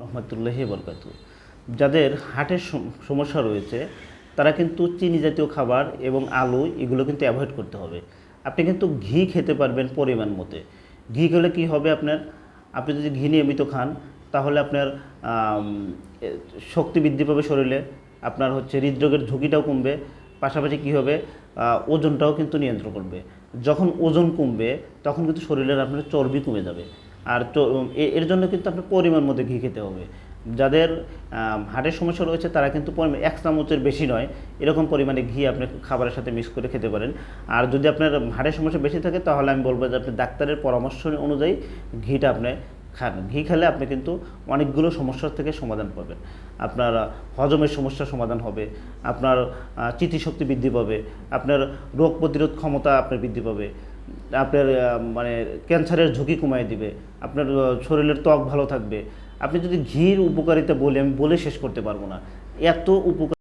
রহমতুল্লাহি বরকাত যাদের হার্টের সমস্যা রয়েছে, তারা কিন্তু চিনি জাতীয় খাবার এবং আলু এগুলো কিন্তু অ্যাভয়েড করতে হবে। আপনি কিন্তু ঘি খেতে পারবেন পরিমাণ মতে। ঘি খেলে কি হবে আপনার? আপনি যদি ঘি নিয়মিত খান, তাহলে আপনার শক্তি বৃদ্ধি পাবে শরীরে, আপনার হচ্ছে হৃদরোগের ঝুঁকিটাও কমবে। পাশাপাশি কী হবে? ওজনটাও কিন্তু নিয়ন্ত্রণ করবে। যখন ওজন কমবে, তখন কিন্তু শরীরের আপনার চর্বি কমে যাবে। আর এর জন্য কিন্তু আপনার পরিমাণ মতো ঘি খেতে হবে। যাদের হার্টের সমস্যা রয়েছে তারা কিন্তু পরিমাণ এক চামচের বেশি নয় এরকম পরিমাণে ঘি আপনি খাবারের সাথে মিক্স করে খেতে পারেন। আর যদি আপনার হার্টের সমস্যা বেশি থাকে তাহলে আমি বলব যে আপনি ডাক্তারের পরামর্শ অনুযায়ী ঘিটা আপনি খান। ঘি খেলে আপনি কিন্তু অনেকগুলো সমস্যার থেকে সমাধান পাবেন। আপনার হজমের সমস্যার সমাধান হবে আপনার আহ, স্মৃতিশক্তি বৃদ্ধি পাবে আপনার রোগ প্রতিরোধ ক্ষমতা আপনার বৃদ্ধি পাবে। আপনার মানে ক্যান্সারের ঝুঁকি কমায় দিবে, আপনার শরীরের ত্বক ভালো থাকবে। আপনি যদি ঘির উপকারিতা বলে আমি বলে শেষ করতে পারব না। এত উপকার